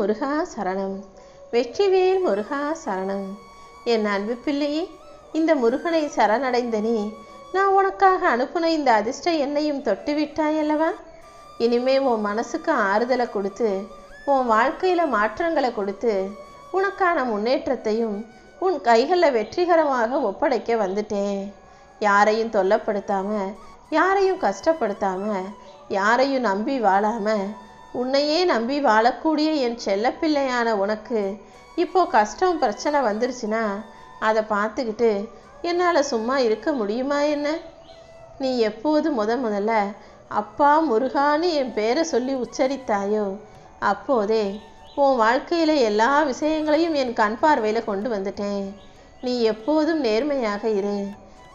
முருகா சரணம். வெற்றிவேல் முருகா சரணம். என் அன்பு பிள்ளையே இந்த முருகனை சரணடைந்த நீ நான் உனக்காக அனுப்புன இந்த அதிர்ஷ்ட எண்ணையும் தொட்டு விட்டாயல்லவா இனிமே உன் மனசுக்கு ஆறுதலை கொடுத்து உன் வாழ்க்கையில மாற்றங்களை கொடுத்து உனக்கான முன்னேற்றத்தையும் உன் கைகளில் வெற்றிகரமாக ஒப்படைக்க வந்துட்டேன். யாரையும் தொல்லப்படுத்தாம யாரையும் கஷ்டப்படுத்தாம யாரையும் நம்பி வாழாமல் உன்னையே நம்பி வாழக்கூடிய என் செல்லப்பிள்ளையான உனக்கு இப்போ கஷ்டம் பிரச்சனை வந்துருச்சுன்னா அதை பார்த்துக்கிட்டு என்னால் சும்மா இருக்க முடியுமா என்ன? நீ எப்போது முத முதல்ல அப்பா முருகான்னு என் பேரை சொல்லி உச்சரித்தாயோ அப்போதே உன் வாழ்க்கையில் எல்லா விஷயங்களையும் என் கண் பார்வையில் கொண்டு வந்துட்டேன். நீ எப்போதும் நேர்மையாக இரு.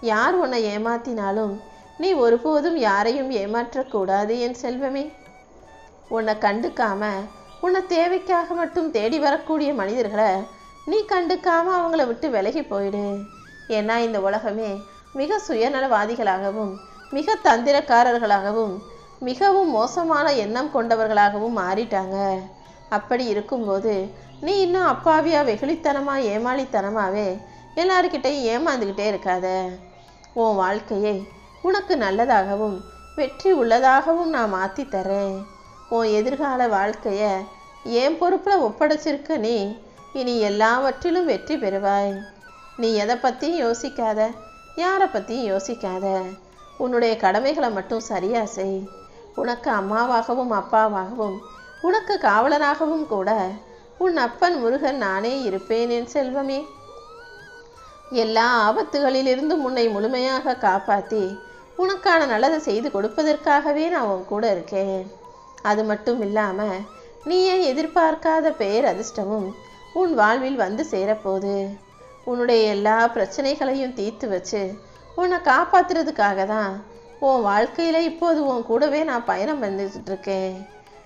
யார் உன்னை ஏமாத்தினாலும் நீ ஒருபோதும் யாரையும் ஏமாற்றக்கூடாது என் செல்வமே. உன்னை கண்டுக்காம உன்னை தேவைக்காக மட்டும் தேடி வரக்கூடிய மனிதர்களை நீ கண்டுக்காம அவங்கள விட்டு விலகி போயிடு. ஏன்னா இந்த உலகமே மிக சுயநலவாதிகளாகவும் மிக தந்திரக்காரர்களாகவும் மிகவும் மோசமான எண்ணம் கொண்டவர்களாகவும் மாறிட்டாங்க. அப்படி இருக்கும்போது நீ இன்னும் அப்பாவியா வெகுளித்தனமா ஏமாளித்தனமாவே எல்லாருக்கிட்டையும் ஏமாந்துக்கிட்டே இருக்காத. உன் வாழ்க்கையை உனக்கு நல்லதாகவும் வெற்றி உள்ளதாகவும் நான் மாற்றி தரேன் உன் எதிர்கால வாழ்க்கையை என் பொறுப்பில் ஒப்படைச்சிருக்க நீ? இனி எல்லாவற்றிலும் வெற்றி பெறுவாய். நீ எதை பற்றியும் யோசிக்காத. யாரை பற்றியும் யோசிக்காத. உன்னுடைய கடமைகளை மட்டும் சரியா செய். உனக்கு அம்மாவாகவும் அப்பாவாகவும் உனக்கு காவலராகவும் கூட உன் அப்பன் முருகன் நானே இருப்பேன் என் செல்வமே. எல்லா ஆபத்துகளிலிருந்தும் உன்னை முழுமையாக காப்பாற்றி உனக்கான நல்லதை செய்து கொடுப்பதற்காகவே நான் உன் கூட இருக்கேன். அது மட்டும் இல்லாமல் நீயே எதிர்பார்க்காத பெயர் அதிர்ஷ்டமும் உன் வாழ்வில் வந்து சேரப்போகுது. உன்னுடைய எல்லா பிரச்சனைகளையும் தீர்த்து வச்சு உன்னை காப்பாத்துறதுக்காக தான் உன் வாழ்க்கையில் இப்போது உன் கூடவே நான் பயணம் வந்துட்டுருக்கேன்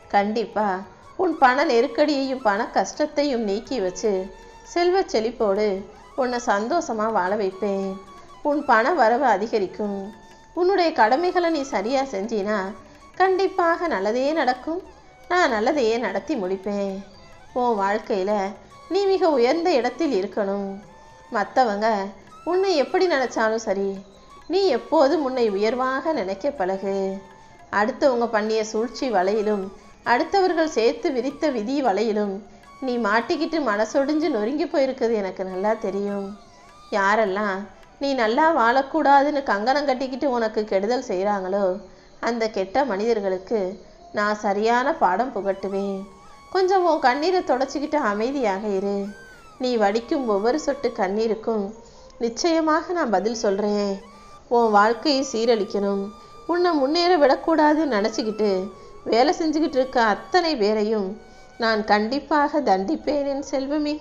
கண்டிப்பாக உன் பண நெருக்கடியையும் பண கஷ்டத்தையும் நீக்கி வச்சு செல்வச் செழிப்போடு உன்னை சந்தோஷமாக வாழ வைப்பேன். உன் பண வரவு அதிகரிக்கும். உன்னுடைய கடமைகளை நீ சரியாக செஞ்சினா கண்டிப்பாக நல்லதே நடக்கும். நான் நல்லதையே நடத்தி முடிப்பேன். உன் வாழ்க்கையில் நீ மிக உயர்ந்த இடத்தில் இருக்கணும். மற்றவங்க உன்னை எப்படி நினச்சாலும் சரி நீ எப்போதும் உன்னை உயர்வாக நினைக்க பழகு. அடுத்தவங்க பண்ணிய சூழ்ச்சி வலையிலும் அடுத்தவர்கள் சேர்த்து விரித்த விதி வலையிலும் நீ மாட்டிக்கிட்டு மனசொடிஞ்சு நொறுங்கி போயிருக்குது எனக்கு நல்லா தெரியும். யாரெல்லாம் நீ நல்லா வாழக்கூடாதுன்னு கங்கணம் கட்டிக்கிட்டு உனக்கு கெடுதல் செய்கிறாங்களோ அந்த கெட்ட மனிதர்களுக்கு நான் சரியான பாடம் புகட்டுவேன். கொஞ்சம் உன் கண்ணீரை தொடச்சிக்கிட்டு அமைதியாக இரு. நீ வடிக்கும் ஒவ்வொரு சொட்டு கண்ணீருக்கும் நிச்சயமாக நான் பதில் சொல்கிறேன் உன் வாழ்க்கையை சீரழிக்கணும். உன்னை முன்னேற விடக்கூடாதுன்னு நினச்சிக்கிட்டு வேலை செஞ்சுக்கிட்டு இருக்க அத்தனை பேரையும் நான் கண்டிப்பாக தண்டிப்பேன் என் செல்வமே.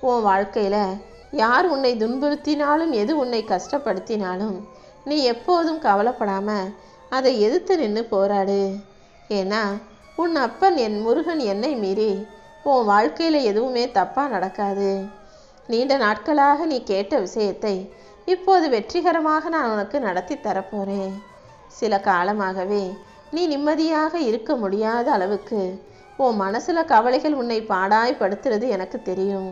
உன் வாழ்க்கையில் யார் உன்னை துன்புறுத்தினாலும் எது உன்னை கஷ்டப்படுத்தினாலும் நீ எப்போதும் கவலைப்படாமல் அதை எதிர்த்து நின்று போராடு. ஏன்னா உன் அப்பன் என் முருகன் என்னை மீறி உன் வாழ்க்கையில் எதுவுமே தப்பாக நடக்காது. நீண்ட நாட்களாக நீ கேட்ட விஷயத்தை இப்போது வெற்றிகரமாக நான் உனக்கு நடத்தி தரப்போறேன். சில காலமாகவே நீ நிம்மதியாக இருக்க முடியாத அளவுக்கு உன் மனசில் கவலைகள் உன்னை பாடாய்படுத்துறது எனக்கு தெரியும்.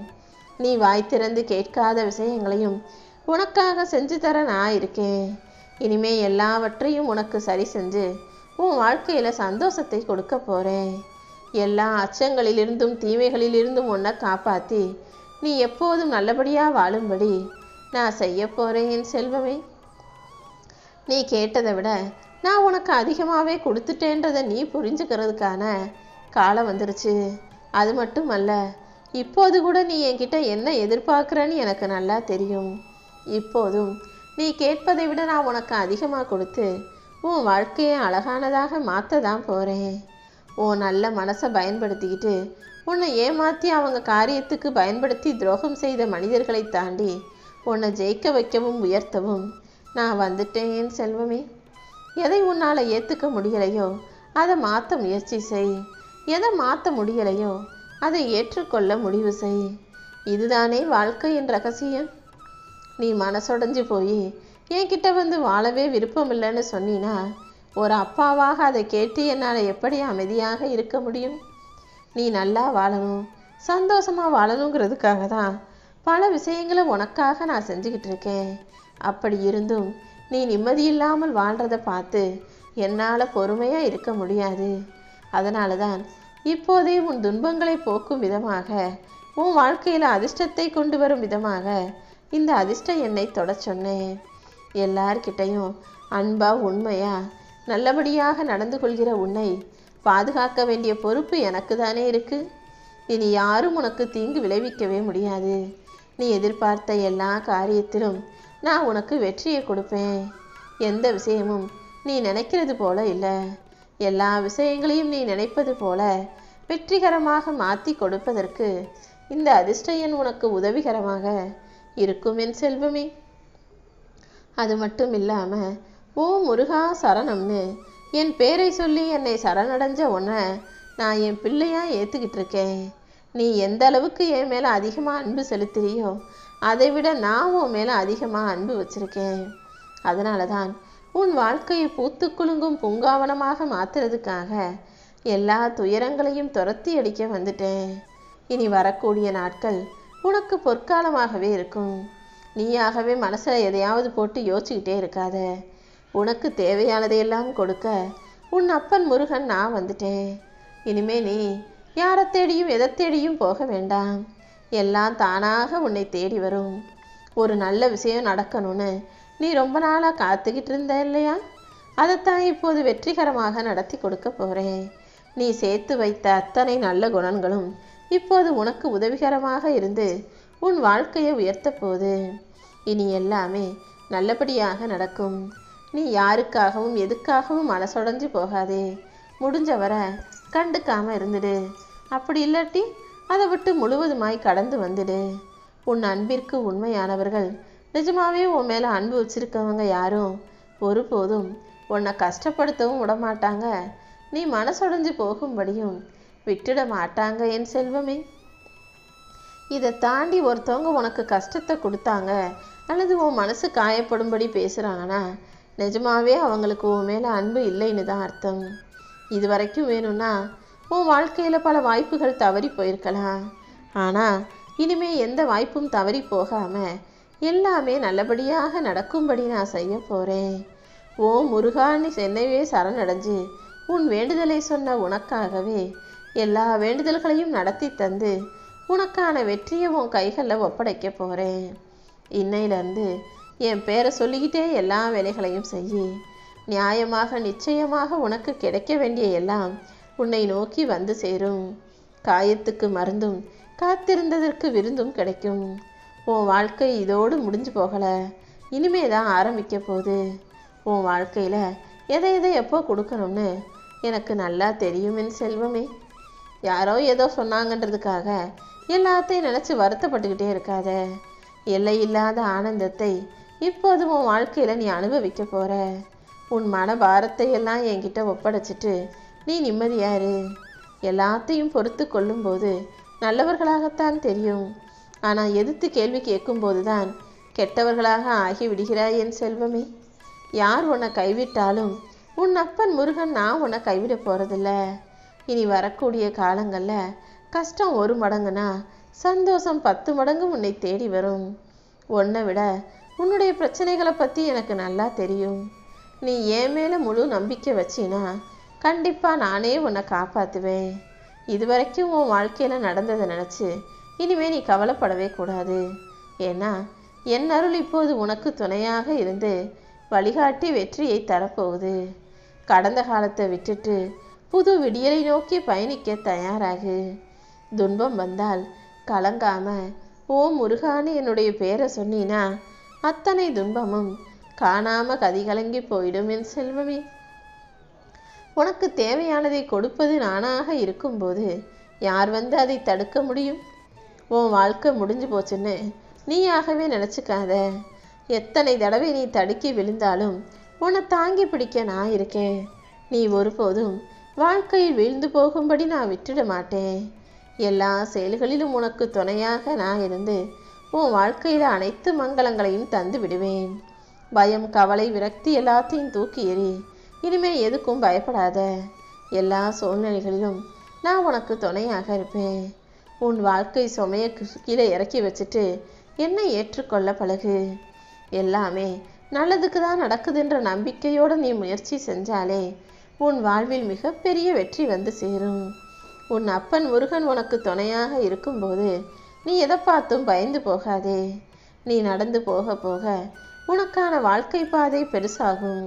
நீ வாய் திறந்து கேட்காத விஷயங்களையும் உனக்காக செஞ்சு தர நான் இருக்கேன். இனிமே எல்லாவற்றையும் உனக்கு சரி செஞ்சு உன் வாழ்க்கையில் சந்தோஷத்தை கொடுக்க போகிறேன் எல்லா அச்சங்களிலிருந்தும் தீமைகளிலிருந்தும் உன்னை காப்பாற்றி நீ எப்போதும் நல்லபடியாக வாழும்படி நான் செய்ய போகிறேன் என் செல்வமே. நீ கேட்டதை விட நான் உனக்கு அதிகமாகவே கொடுத்துட்டேன்றதை நீ புரிஞ்சுக்கிறதுக்கான காலம் வந்துருச்சு. அது மட்டும் அல்ல இப்போது கூட நீ என்கிட்ட என்ன எதிர்பார்க்குறன்னு எனக்கு நல்லா தெரியும். இப்போதும் நீ கேட்பதை விட நான் உனக்கு அதிகமாக கொடுத்து உன் வாழ்க்கையை அழகானதாக மாற்ற தான் போகிறேன் உன் நல்ல மனசை பயன்படுத்திக்கிட்டு உன்னை ஏமாற்றி அவங்க காரியத்துக்கு பயன்படுத்தி துரோகம் செய்த மனிதர்களை தாண்டி உன்னை ஜெயிக்க வைக்கவும் உயர்த்தவும் நான் வந்துட்டேன் செல்வமே. எதை உன்னால் ஏற்றுக்க முடியலையோ அதை மாற்ற முயற்சி செய். எதை மாற்ற முடியலையோ அதை ஏற்றுக்கொள்ள முடிவு செய். இதுதானே வாழ்க்கையின் ரகசியம். நீ மனசொடைஞ்சு போய் என்கிட்ட வந்து வாழவே விருப்பம் இல்லைன்னு சொன்னீனா ஒரு அப்பாவாக அதை கேட்டு என்னால் எப்படி அமைதியாக இருக்க முடியும்? நீ நல்லா வாழணும் சந்தோஷமாக வாழணுங்கிறதுக்காக தான் பல விஷயங்களை உனக்காக நான் செஞ்சுக்கிட்டு இருக்கேன். அப்படி இருந்தும் நீ நிம்மதி இல்லாமல் வாழ்கிறத பார்த்து என்னால் பொறுமையாக இருக்க முடியாது. அதனால தான் இப்போதே உன் துன்பங்களை போக்கும் விதமாக உன் வாழ்க்கையில் அதிர்ஷ்டத்தை கொண்டு வரும் விதமாக இந்த அதிர்ஷ்ட எண்ணெய் தொட சொன்னேன். எல்லார்கிட்டையும் அன்பா உண்மையா நல்லபடியாக நடந்து கொள்கிற உன்னை பாதுகாக்க வேண்டிய பொறுப்பு எனக்கு தானே இருக்கு. இனி யாரும் உனக்கு தீங்கு விளைவிக்கவே முடியாது. நீ எதிர்பார்த்த எல்லா காரியத்திலும் நான் உனக்கு வெற்றியை கொடுப்பேன். எந்த விஷயமும் நீ நினைக்கிறது போல இல்லை. எல்லா விஷயங்களையும் நீ நினைப்பது போல வெற்றிகரமாக மாற்றி கொடுப்பதற்கு இந்த அதிர்ஷ்ட எண் உனக்கு உதவிகரமாக இருக்கும் என் செல்வமே. அது மட்டும் இல்லாம ஓ முருகா சரணம்னு என் பேரை சொல்லி என்னை சரணடைஞ்ச உன்னை நான் என் பிள்ளையா ஏத்துக்கிட்டு இருக்கேன். நீ எந்த அளவுக்கு என் மேல அதிகமா அன்பு செலுத்துறியோ அதை விட நான் உன் மேல அதிகமா அன்பு வச்சிருக்கேன். அதனால தான் உன் வாழ்க்கையை பூத்து குலுங்கும் பூங்காவனமாக மாத்துறதுக்காக எல்லா துயரங்களையும் துரத்தி அடிக்க வந்துட்டேன். இனி வரக்கூடிய நாட்கள் உனக்கு பொற்காலமாகவே இருக்கும். நீயாகவே மனசில் எதையாவது போட்டு யோசிச்சுக்கிட்டே இருக்காத. உனக்கு தேவையானதையெல்லாம் கொடுக்க உன் அப்பன் முருகன் நான் வந்துட்டேன். இனிமே நீ யாரை தேடியும் எதை தேடியும் போக வேண்டாம். எல்லாம் தானாக உன்னை தேடி வரும். ஒரு நல்ல விஷயம் நடக்கணும்னு நீ ரொம்ப நாளாக காத்துக்கிட்டு இருந்த இல்லையா? அதைத்தான் இப்போது வெற்றிகரமாக நடத்தி கொடுக்க போகிறேன் நீ சேர்த்து வைத்த அத்தனை நல்ல குணங்களும் இப்போது உனக்கு உதவிகரமாக இருந்து உன் வாழ்க்கையை உயர்த்த போது. இனி எல்லாமே நல்லபடியாக நடக்கும். நீ யாருக்காகவும் எதுக்காகவும் மனசொடைஞ்சு போகாதே. முடிஞ்ச வரை கண்டுக்காம இருந்துடு. அப்படி இல்லாட்டி அதை விட்டு முழுவதுமாய் கடந்து வந்துடு. உன் அன்பிற்கு உண்மையானவர்கள் நிஜமாவே உன் மேலே அன்பு வச்சிருக்கவங்க யாரும் ஒருபோதும் உன்னை கஷ்டப்படுத்தவும் விட மாட்டாங்க நீ மனசொடைஞ்சு போகும்படியும் விட்டுட மாட்டாங்க என் செல்வமே. இதை தாண்டி ஒருத்தவங்க உனக்கு கஷ்டத்தை கொடுத்தாங்க அல்லது உன் மனசு காயப்படும்படி பேசுகிறாங்கன்னா நிஜமாவே அவங்களுக்கு உன் மேலே அன்பு இல்லைன்னு தான் அர்த்தம். இது வரைக்கும் வேணும்னா உன் வாழ்க்கையில் பல வாய்ப்புகள் தவறி போயிருக்கலாம். ஆனால் இனிமே எந்த வாய்ப்பும் தவறி போகாமல் எல்லாமே நல்லபடியாக நடக்கும்படி நான் செய்ய போகிறேன் ஓ முருகான்னு என்னைவே சரணடைஞ்சு உன் வேண்டுதலை சொன்ன உனக்காகவே எல்லா வேண்டுதல்களையும் நடத்தி தந்து உனக்கான வெற்றியை உன் கைகளில் ஒப்படைக்க போகிறேன் இன்னையிலேருந்து என் பேரை சொல்லிக்கிட்டே எல்லா வேலைகளையும் செய் நியாயமாக நிச்சயமாக உனக்கு கிடைக்க வேண்டிய எல்லாம் உன்னை நோக்கி வந்து சேரும். காயத்துக்கு மருந்தும் காத்திருந்ததற்கு விருந்தும் கிடைக்கும். உன் வாழ்க்கை இதோடு முடிஞ்சு போகலை. இனிமே தான் ஆரம்பிக்க போகுது. உன் வாழ்க்கையில் எதை எதை எப்போ கொடுக்கணும்னு எனக்கு நல்லா தெரியும் என் செல்வமே. யாரோ ஏதோ சொன்னாங்கன்றதுக்காக எல்லாத்தையும் நினச்சி வருத்தப்பட்டுக்கிட்டே இருக்காத. எல்லையில்லாத ஆனந்தத்தை இப்போது உன் வாழ்க்கையில் நீ அனுபவிக்க போகிற உன் மன பாரத்தை எல்லாம் என்கிட்ட ஒப்படைச்சிட்டு நீ நிம்மதியாரு எல்லாத்தையும் பொறுத்து கொள்ளும்போது நல்லவர்களாகத்தான் தெரியும். ஆனால் எதிர்த்து கேள்வி கேட்கும்போது தான் கெட்டவர்களாக ஆகி விடுகிறாய் என் செல்வமே. யார் உன்னை கைவிட்டாலும் உன் அப்பன் முருகன் நான் உன்னை கைவிட போகிறதில்ல இனி வரக்கூடிய காலங்களில் கஷ்டம் ஒரு மடங்குனா சந்தோஷம் பத்து மடங்கு உன்னை தேடி வரும். உன்னை விட உன்னுடைய பிரச்சனைகளை பற்றி எனக்கு நல்லா தெரியும். நீ என் மேலே முழு நம்பிக்கை வச்சினா கண்டிப்பாக நானே உன்னை காப்பாற்றுவேன் இதுவரைக்கும் உன் வாழ்க்கையில் நடந்ததை நினச்சி இனிமேல் நீ கவலைப்படவே கூடாது. ஏன்னா என் அருள் இப்போது உனக்கு துணையாக இருந்து வழிகாட்டி வெற்றியை தரப்போகுது. கடந்த காலத்தை விட்டுட்டு புது விடியலை நோக்கி பயணிக்க தயாராகு. துன்பம் வந்தால் கலங்காம ஓ முருகான்னு என்னுடைய பேரை சொன்னீனா அத்தனை துன்பமும் காணாம கதிகலங்கி போயிடும் என் செல்வமே. உனக்கு தேவையானதை கொடுப்பது நானாக இருக்கும்போது யார் வந்து அதை தடுக்க முடியும்? உன் வாழ்க்கை முடிஞ்சு போச்சுன்னு நீயாகவே நினச்சிக்காத. எத்தனை தடவை நீ தடுக்கி விழுந்தாலும் உன்னை தாங்கி பிடிக்க நான் இருக்கேன். நீ ஒருபோதும் வாழ்க்கையில் வீழ்ந்து போகும்படி நான் விட்டுட மாட்டேன். எல்லா செயல்களிலும் உனக்கு துணையாக நான் இருந்து உன் வாழ்க்கையில் அனைத்து மங்களங்களையும் தந்து விடுவேன். பயம் கவலை விரக்தி எல்லாத்தையும் தூக்கி எறி இனிமே எதுக்கும் பயப்படாத. எல்லா சூழ்நிலைகளிலும் நான் உனக்கு துணையாக இருப்பேன். உன் வாழ்க்கை சுமைய கீழே இறக்கி வச்சுட்டு என்னை ஏற்றுக்கொள்ள பழகு. எல்லாமே நல்லதுக்கு தான் நடக்குதுன்ற நம்பிக்கையோடு நீ முயற்சி செஞ்சாலே உன் வாழ்வில் மிகப்பெரிய வெற்றி வந்து சேரும். உன் அப்பன் முருகன் உனக்கு துணையாக இருக்கும்போது நீ எதை பார்த்தும் பயந்து போகாதே. நீ நடந்து போக போக உனக்கான வாழ்க்கை பாதை பெருசாகும்.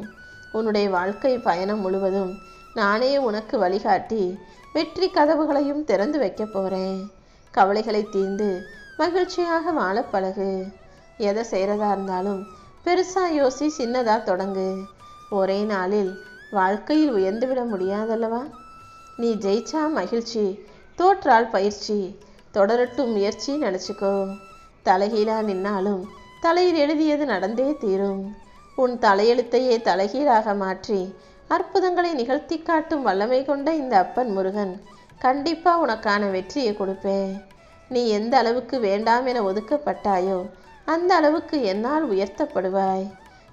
உன்னுடைய வாழ்க்கை பயணம் முழுவதும் நானே உனக்கு வழிகாட்டி வெற்றி கதவுகளையும் திறந்து வைக்க போகிறேன் கவலைகளை தீர்ந்து மகிழ்ச்சியாக வாழ பழகு. எதை செய்கிறதா இருந்தாலும் பெருசாக யோசி சின்னதாக தொடங்கு. ஒரே நாளில் வாழ்க்கையில் உயர்ந்துவிட முடியாதல்லவா? நீ ஜெயிச்சா மகிழ்ச்சி தோற்றால் பயிற்சி. தொடரட்டும் முயற்சி நினச்சிக்கோ. தலைகீழா நின்னாலும் தலையில் எழுதியது நடந்தே தீரும். உன் தலையெழுத்தையே தலைகீழாக மாற்றி அற்புதங்களை நிகழ்த்தி காட்டும் வல்லமை கொண்ட இந்த அப்பன் முருகன் கண்டிப்பா உனக்கான வெற்றியை கொடுப்பேன். நீ எந்த அளவுக்கு வேண்டாம் என ஒதுக்கப்பட்டாயோ அந்த அளவுக்கு என்னால் உயர்த்தப்படுவாய்.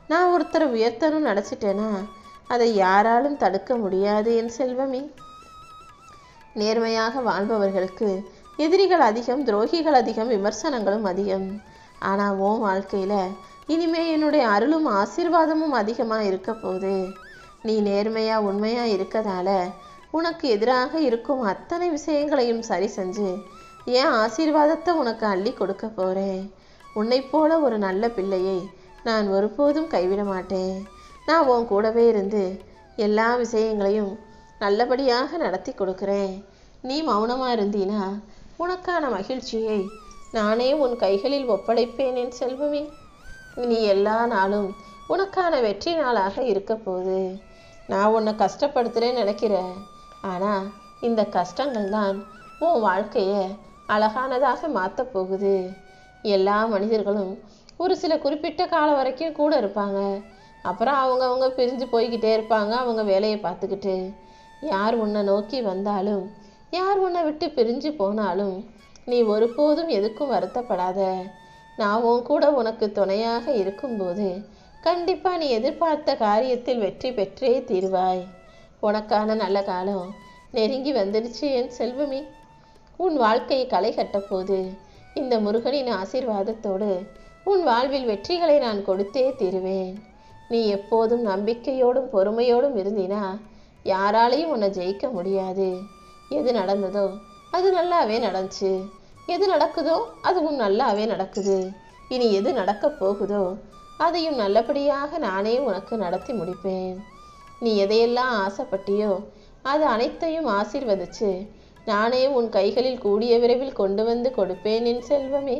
நான் ஒருத்தரை உயர்த்தணும்னு நினச்சிட்டேனா? அதை யாராலும் தடுக்க முடியாது என் செல்வமே. நேர்மையாக வாழ்பவர்களுக்கு எதிரிகள் அதிகம் துரோகிகள் அதிகம் விமர்சனங்களும் அதிகம். ஆனால் உன் வாழ்க்கையில் இனிமே என்னுடைய அருளும் ஆசீர்வாதமும் அதிகமாக இருக்க போகுது. நீ நேர்மையாக உண்மையாக இருக்கதால உனக்கு எதிராக இருக்கும் அத்தனை விஷயங்களையும் சரி செஞ்சு என் ஆசீர்வாதத்தை உனக்கு அள்ளி கொடுக்க போகிறேன் உன்னை போல ஒரு நல்ல பிள்ளையை நான் ஒருபோதும் கைவிட மாட்டேன். நான் உன் கூடவே இருந்து எல்லா விஷயங்களையும் நல்லபடியாக நடத்தி கொடுக்குறேன். நீ மௌனமாக இருந்தீனா உனக்கான மகிழ்ச்சியை நானே உன் கைகளில் ஒப்படைப்பேன் என் செல்வமே. நீ எல்லா நாளும் உனக்கான வெற்றி நாளாக இருக்க போகுது. நான் உன்னை கஷ்டப்படுத்துகிறேன்னு நினைக்கிறேன். ஆனால் இந்த கஷ்டங்கள் தான் உன் வாழ்க்கையை அழகானதாக மாற்ற போகுது. எல்லா மனிதர்களும் ஒரு சில குறிப்பிட்ட காலம் வரைக்கும் கூட இருப்பாங்க. அப்புறம் அவங்கவுங்க பிரிஞ்சு போய்கிட்டே இருப்பாங்க அவங்க வேலையை பார்த்துக்கிட்டு. யார் உன்னை நோக்கி வந்தாலும் யார் உன்னை விட்டு பிரிஞ்சு போனாலும் நீ ஒருபோதும் எதுக்கும் வருத்தப்படாத. நான் உன் கூட உனக்கு துணையாக இருக்கும்போது கண்டிப்பாக நீ எதிர்பார்த்த காரியத்தில் வெற்றி பெற்றே தீருவாய். உனக்கான நல்ல காலம் நெருங்கி வந்துடுச்சு என் செல்வமே. உன் வாழ்க்கையை களை கட்டப்போது இந்த முருகனின் ஆசீர்வாதத்தோடு உன் வாழ்வில் வெற்றிகளை நான் கொடுத்தே தீருவேன். நீ எப்போதும் நம்பிக்கையோடும் பொறுமையோடும் இருந்தினா யாராலையும் உன்னை ஜெயிக்க முடியாது. எது நடந்ததோ அது நல்லாவே நடந்துச்சு. எது நடக்குதோ அதுவும் நல்லாவே நடக்குது. இனி எது நடக்கப் போகுதோ அதையும் நல்லபடியாக நானே உனக்கு நடத்தி முடிப்பேன். நீ எதையெல்லாம் ஆசைப்பட்டியோ அது அனைத்தையும் ஆசீர்வதிச்சு நானே உன் கைகளில் கூடிய விரைவில் கொண்டு வந்து கொடுப்பேன் என் செல்வமே.